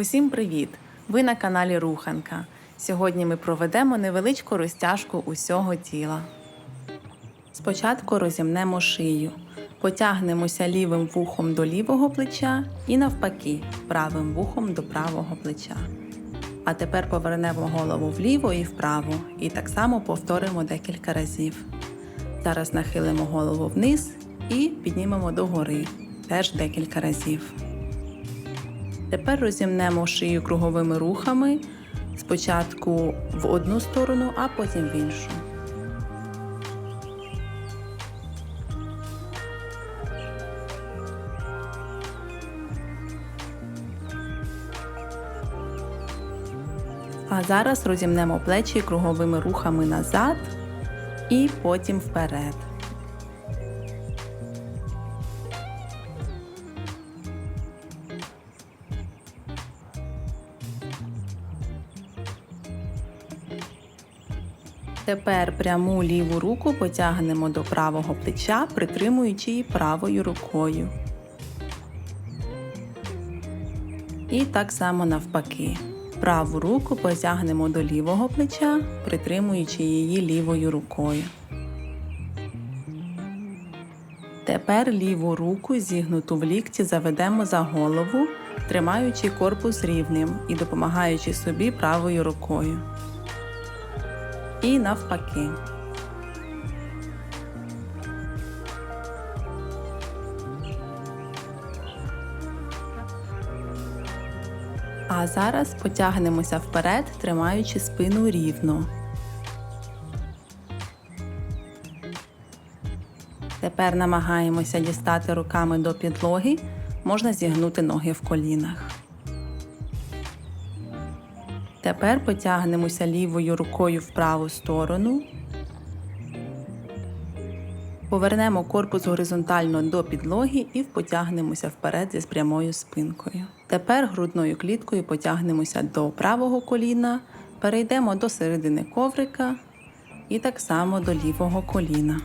Усім привіт! Ви на каналі Руханка. Сьогодні ми проведемо невеличку розтяжку усього тіла. Спочатку розімнемо шию, потягнемося лівим вухом до лівого плеча і навпаки, правим вухом до правого плеча. А тепер повернемо голову вліво і вправо, і так само повторимо декілька разів. Зараз нахилимо голову вниз і піднімемо догори, теж декілька разів. Тепер розімнемо шию круговими рухами. Спочатку в одну сторону, а потім в іншу. А зараз розімнемо плечі круговими рухами назад і потім вперед. Тепер пряму ліву руку потягнемо до правого плеча, притримуючи її правою рукою. І так само навпаки. Праву руку потягнемо до лівого плеча, притримуючи її лівою рукою. Тепер ліву руку зігнуту в лікті заведемо за голову, тримаючи корпус рівним і допомагаючи собі правою рукою і навпаки. А зараз потягнемося вперед, тримаючи спину рівно. Тепер намагаємося дістати руками до підлоги, можна зігнути ноги в колінах. Тепер потягнемося лівою рукою в праву сторону. Повернемо корпус горизонтально до підлоги і потягнемося вперед зі прямою спинкою. Тепер грудною кліткою потягнемося до правого коліна, перейдемо до середини коврика і так само до лівого коліна.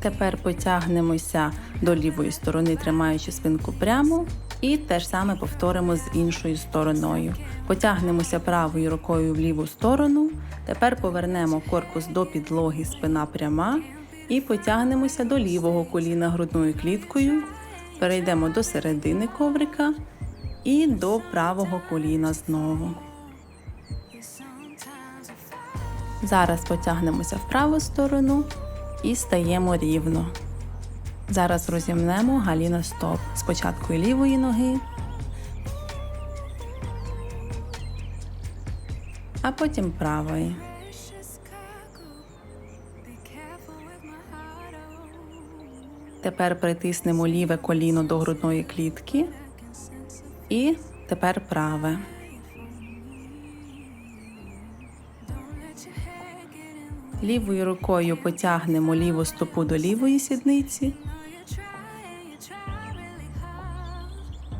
Тепер потягнемося до лівої сторони, тримаючи спинку прямо. І те ж саме повторимо з іншою стороною. Потягнемося правою рукою в ліву сторону. Тепер повернемо корпус до підлоги, спина пряма. І потягнемося до лівого коліна грудною кліткою. Перейдемо до середини коврика і до правого коліна знову. Зараз потягнемося в праву сторону і стаємо рівно. Зараз розімнемо галіна стоп. Спочатку лівої ноги, а потім правої. Тепер притиснемо ліве коліно до грудної клітки і тепер праве. Лівою рукою потягнемо ліву стопу до лівої сідниці.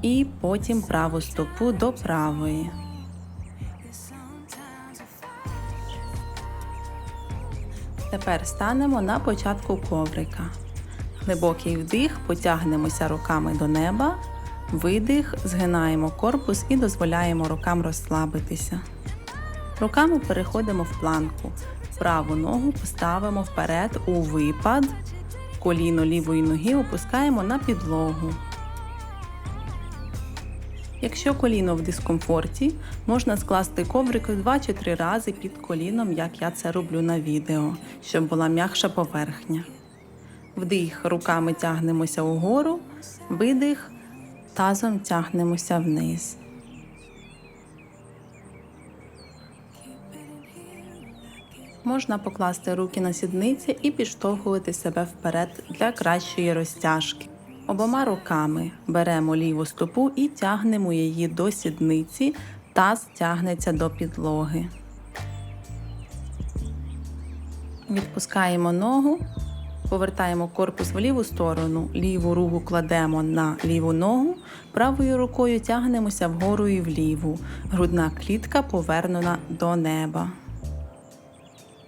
І потім праву стопу до правої. Тепер станемо на початку коврика. Глибокий вдих, потягнемося руками до неба, видих, згинаємо корпус і дозволяємо рукам розслабитися. Руками переходимо в планку. Праву ногу поставимо вперед у випад, коліно лівої ноги опускаємо на підлогу. Якщо коліно в дискомфорті, можна скласти коврик 2 чи 3 рази під коліном, як я це роблю на відео, щоб була м'якша поверхня. Вдих, руками тягнемося угору, видих, тазом тягнемося вниз. Можна покласти руки на сідниці і підштовхувати себе вперед для кращої розтяжки. Обома руками беремо ліву стопу і тягнемо її до сідниці, таз тягнеться до підлоги. Відпускаємо ногу, повертаємо корпус в ліву сторону, ліву руку кладемо на ліву ногу, правою рукою тягнемося вгору і вліву. Грудна клітка повернена до неба.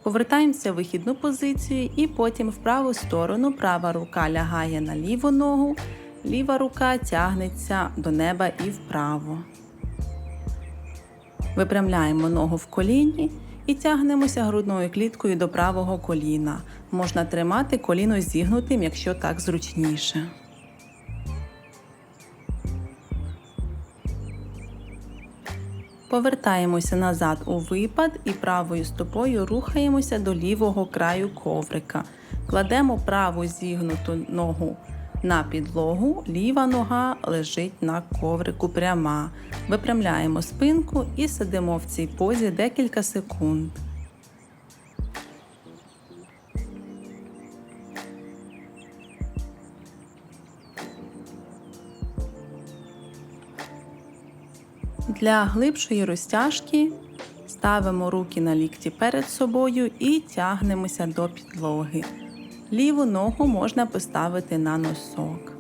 Повертаємося в вихідну позицію і потім в праву сторону права рука лягає на ліву ногу, Ліва рука тягнеться до неба і вправо. Випрямляємо ногу в коліні і тягнемося грудною кліткою до правого коліна. Можна тримати коліно зігнутим, якщо так зручніше. Повертаємося назад у випад і правою стопою рухаємося до лівого краю коврика. Кладемо праву зігнуту ногу на підлогу, ліва нога лежить на коврику пряма. Випрямляємо спинку і сидимо в цій позі декілька секунд. Для глибшої розтяжки ставимо руки на лікті перед собою і тягнемося до підлоги. Ліву ногу можна поставити на носок.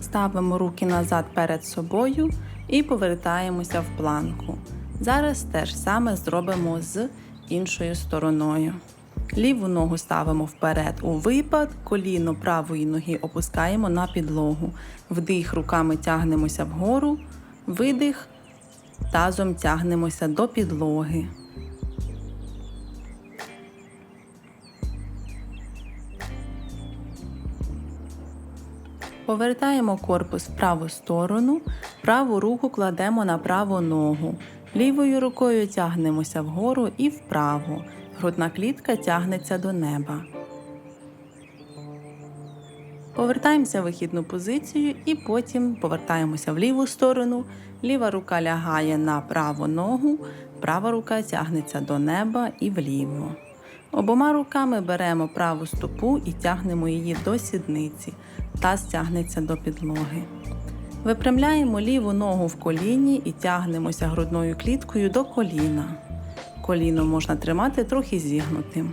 Ставимо руки назад перед собою і повертаємося в планку. Зараз те ж саме зробимо з іншою стороною. Ліву ногу ставимо вперед у випад, коліно правої ноги опускаємо на підлогу. Вдих руками тягнемося вгору, видих, тазом тягнемося до підлоги. Повертаємо корпус в праву сторону, праву руку кладемо на праву ногу. Лівою рукою тягнемося вгору і вправо. Грудна клітка тягнеться до неба. Повертаємося в вихідну позицію і потім повертаємося в ліву сторону. Ліва рука лягає на праву ногу, права рука тягнеться до неба і вліво. Обома руками беремо праву стопу і тягнемо її до сідниці. Таз тягнеться до підлоги. Випрямляємо ліву ногу в коліні і тягнемося грудною кліткою до коліна. Коліно можна тримати трохи зігнутим.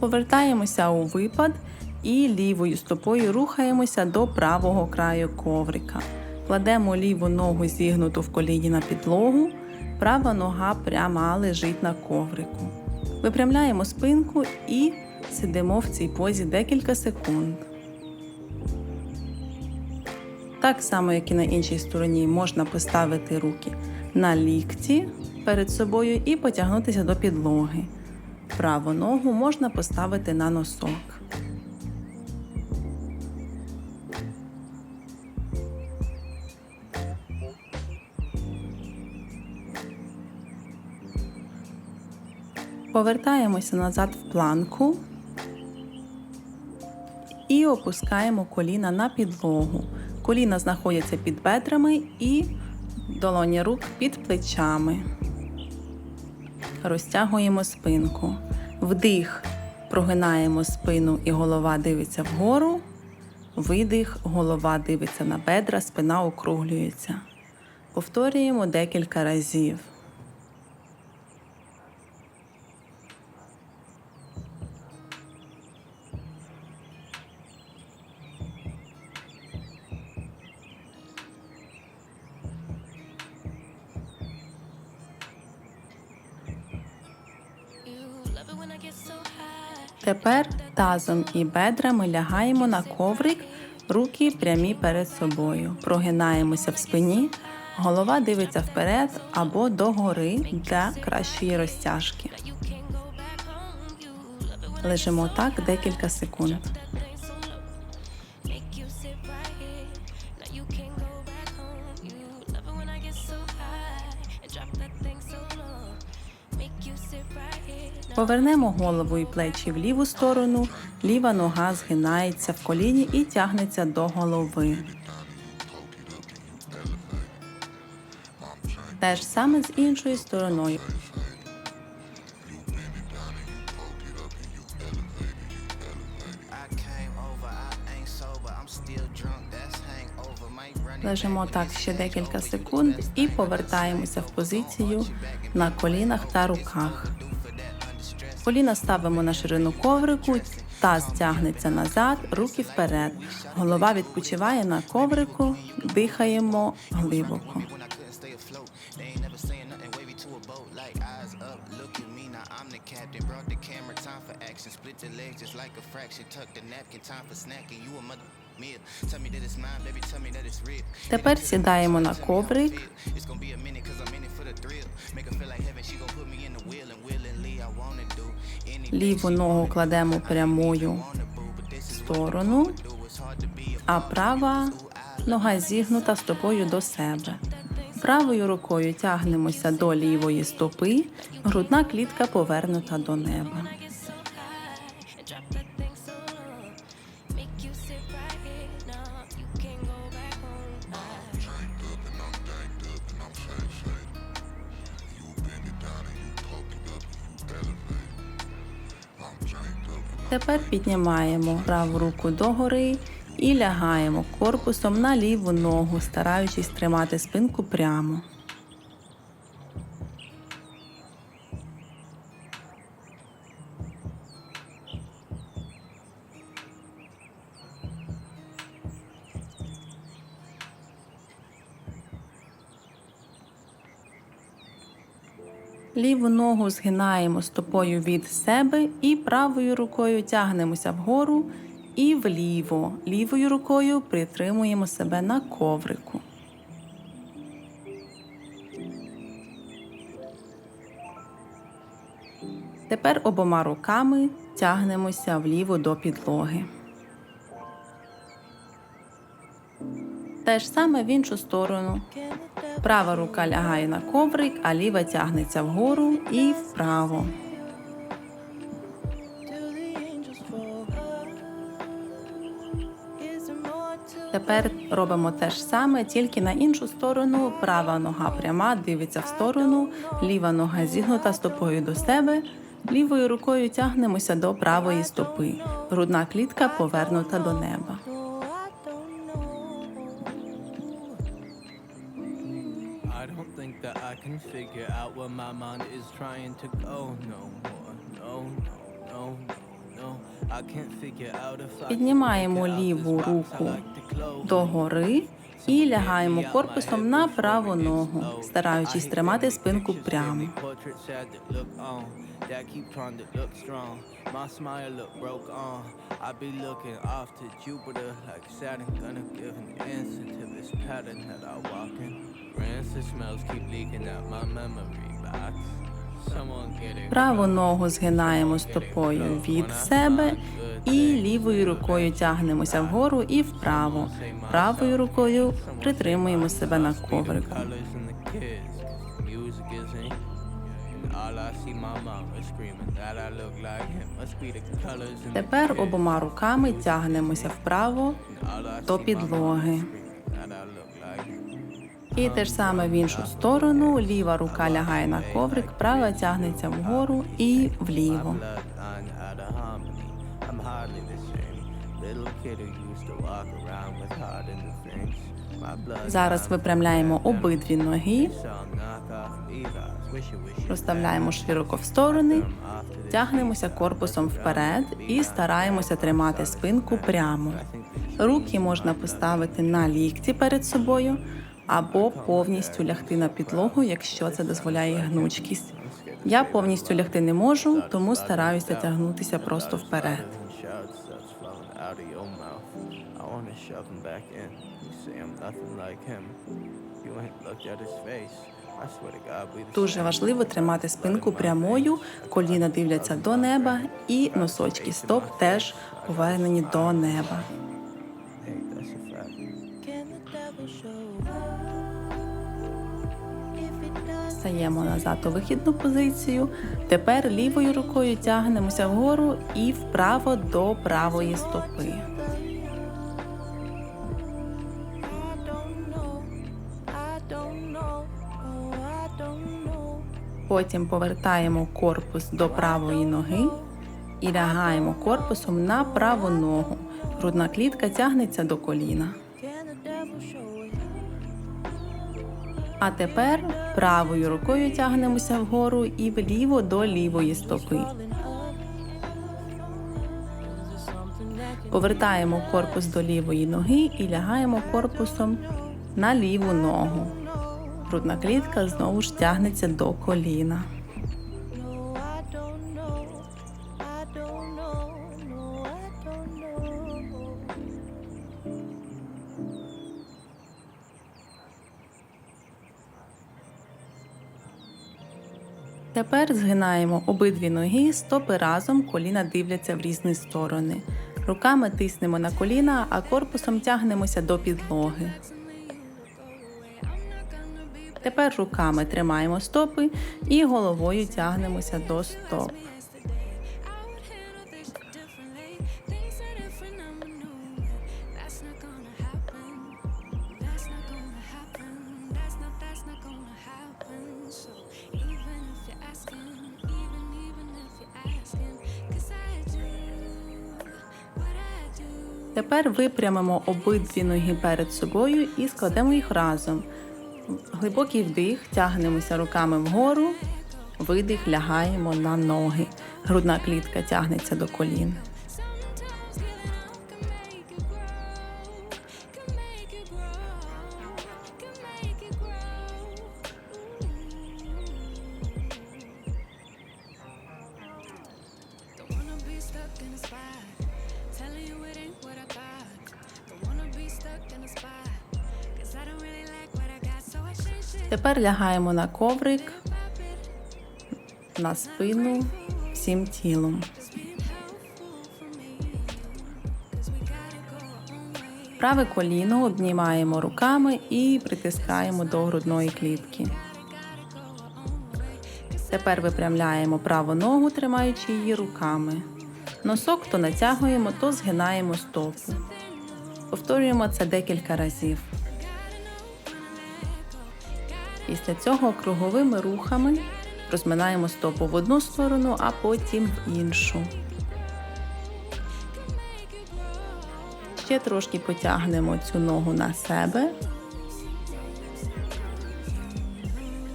Повертаємося у випад і лівою стопою рухаємося до правого краю коврика. Кладемо ліву ногу зігнуту в коліні на підлогу, права нога пряма лежить на коврику. Випрямляємо спинку і сидимо в цій позі декілька секунд. Так само, як і на іншій стороні, можна поставити руки на лікті перед собою і потягнутися до підлоги. Праву ногу можна поставити на носок. Повертаємося назад в планку і опускаємо коліна на підлогу. Коліна знаходяться під бедрами і долоні рук під плечами. Розтягуємо спинку. Вдих, прогинаємо спину і голова дивиться вгору. Видих, голова дивиться на бедра, спина округлюється. Повторюємо декілька разів. Тепер тазом і бедрами лягаємо на коврик, руки прямі перед собою. Прогинаємося в спині, голова дивиться вперед або догори для кращої розтяжки. Лежимо так декілька секунд. Повернемо голову і плечі в ліву сторону, ліва нога згинається в коліні і тягнеться до голови. Те ж саме з іншою стороною. Лежимо так ще декілька секунд і повертаємося в позицію на колінах та руках. Коліна ставимо на ширину коврику, Таз тягнеться назад, руки вперед. Голова відпочиває на коврику, дихаємо глибоко. time for action. Split the legs just like a fraction. Tuck the napkin, time for snacking. You a mother Тепер сідаємо на коврик, ліву ногу кладемо прямою сторону, а права нога зігнута стопою до себе. Правою рукою тягнемося до лівої стопи, грудна клітка повернута до неба. Тепер піднімаємо праву руку догори і лягаємо корпусом на ліву ногу, стараючись тримати спинку прямо. Ліву ногу згинаємо стопою від себе і правою рукою тягнемося вгору і вліво. Лівою рукою притримуємо себе на коврику. Тепер обома руками тягнемося вліво до підлоги. Те ж саме в іншу сторону. Права рука лягає на коврик, а ліва тягнеться вгору і вправо. Тепер робимо те ж саме, тільки на іншу сторону. Права нога пряма, дивиться в сторону, ліва нога зігнута стопою до себе. Лівою рукою тягнемося до правої стопи. Грудна клітка повернута до неба. Can figure out where my mind is trying to go no more. No, no, no, no. I can't figure out if I can Піднімаємо ліву руку close. догори і лягаємо корпусом на праву ногу, стараючись тримати спинку прямо. Jupiter like Saturn, gonna give an answer to this pattern that I walk in. Праву ногу згинаємо стопою від себе і лівою рукою тягнемося вгору і вправо. Правою рукою притримуємо себе на коврику. Тепер обома руками тягнемося вправо до підлоги. І те ж саме в іншу сторону. Ліва рука лягає на коврик, права тягнеться вгору і вліво. Зараз випрямляємо обидві ноги, розставляємо широко в сторони, тягнемося корпусом вперед і стараємося тримати спинку прямо. Руки можна поставити на лікті перед собою або повністю лягти на підлогу, якщо це дозволяє гнучкість. Я повністю лягти не можу, тому стараюся тягнутися просто вперед. Дуже важливо тримати спинку прямою, коліна дивляться до неба, і носочки стоп теж повернені до неба. Стаємо назад у вихідну позицію. Тепер лівою рукою тягнемося вгору і вправо до правої стопи. Потім повертаємо корпус до правої ноги і лягаємо корпусом на праву ногу. Грудна клітка тягнеться до коліна. А тепер правою рукою тягнемося вгору і вліво до лівої стопи. Повертаємо корпус до лівої ноги і лягаємо корпусом на ліву ногу. Грудна клітка знову ж тягнеться до коліна. Тепер згинаємо обидві ноги, стопи разом, коліна дивляться в різні сторони. Руками тиснемо на коліна, а корпусом тягнемося до підлоги. Тепер руками тримаємо стопи і головою тягнемося до стоп. Тепер випрямимо обидві ноги перед собою і складемо їх разом. Глибокий вдих, тягнемося руками вгору, видих, лягаємо на ноги. Грудна клітка тягнеться до колін. Тепер лягаємо на коврик, на спину всім тілом. Праве коліно обнімаємо руками і притискаємо до грудної клітки. Тепер випрямляємо праву ногу, тримаючи її руками. Носок то натягуємо, то згинаємо стопу. Повторюємо це декілька разів. Після цього круговими рухами розминаємо стопу в одну сторону, а потім в іншу. Ще трошки потягнемо цю ногу на себе.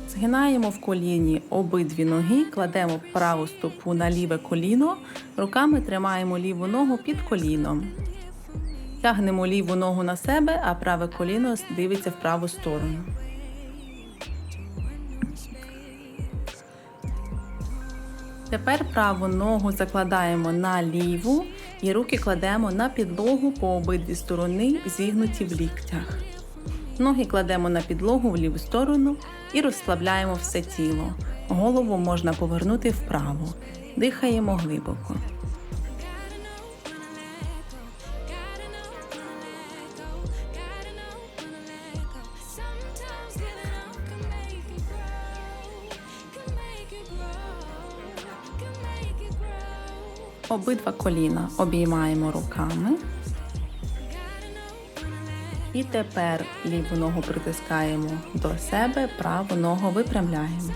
Згинаємо в коліні обидві ноги, кладемо праву стопу на ліве коліно, руками тримаємо ліву ногу під коліном. Тягнемо ліву ногу на себе, а праве коліно дивиться в праву сторону. Тепер праву ногу закладаємо на ліву і руки кладемо на підлогу по обидві сторони, зігнуті в ліктях. Ноги кладемо на підлогу в ліву сторону і розслабляємо все тіло. Голову можна повернути вправо. Дихаємо глибоко. Обидва коліна обіймаємо руками. І тепер ліву ногу притискаємо до себе, праву ногу випрямляємо.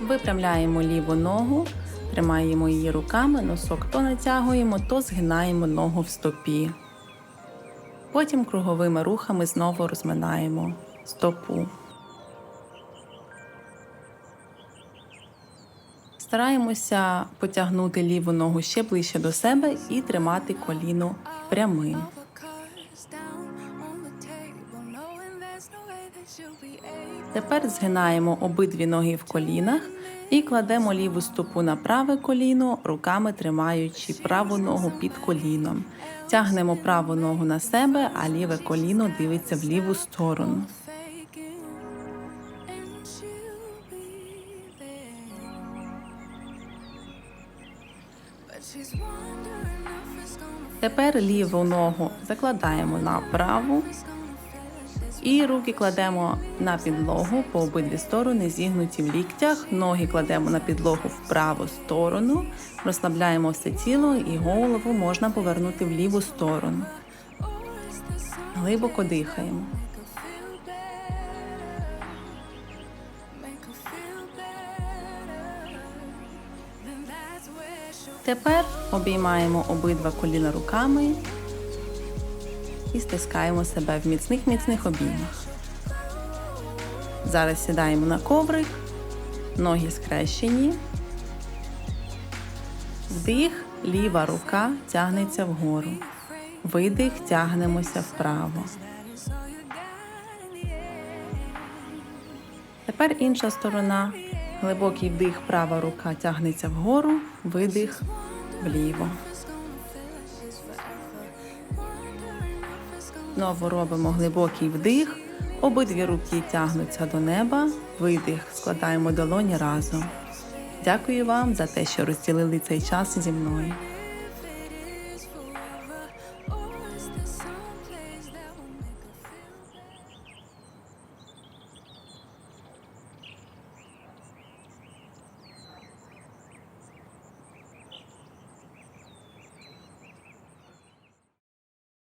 Випрямляємо ліву ногу, тримаємо її руками, носок то натягуємо, то згинаємо ногу в стопі. Потім круговими рухами знову розминаємо стопу. Стараємося потягнути ліву ногу ще ближче до себе і тримати коліно прямим. Тепер згинаємо обидві ноги в колінах і кладемо ліву стопу на праве коліно, руками тримаючи праву ногу під коліном. Тягнемо праву ногу на себе, а ліве коліно дивиться в ліву сторону. Тепер ліву ногу закладаємо на праву і руки кладемо на підлогу по обидві сторони, зігнуті в ліктях. Ноги кладемо на підлогу в праву сторону, розслабляємо все тіло і голову можна повернути в ліву сторону. Глибоко дихаємо. Тепер обіймаємо обидва коліна руками і стискаємо себе в міцних міцних обіймах. Зараз сідаємо на коврик, ноги скрещені, Вдих, ліва рука тягнеться вгору. Видих, тягнемося вправо. Тепер інша сторона. Глибокий вдих, права рука тягнеться вгору, видих вліво. Знову робимо глибокий вдих. Обидві руки тягнуться до неба. Видих. Складаємо долоні разом. Дякую вам за те, що розділили цей час зі мною.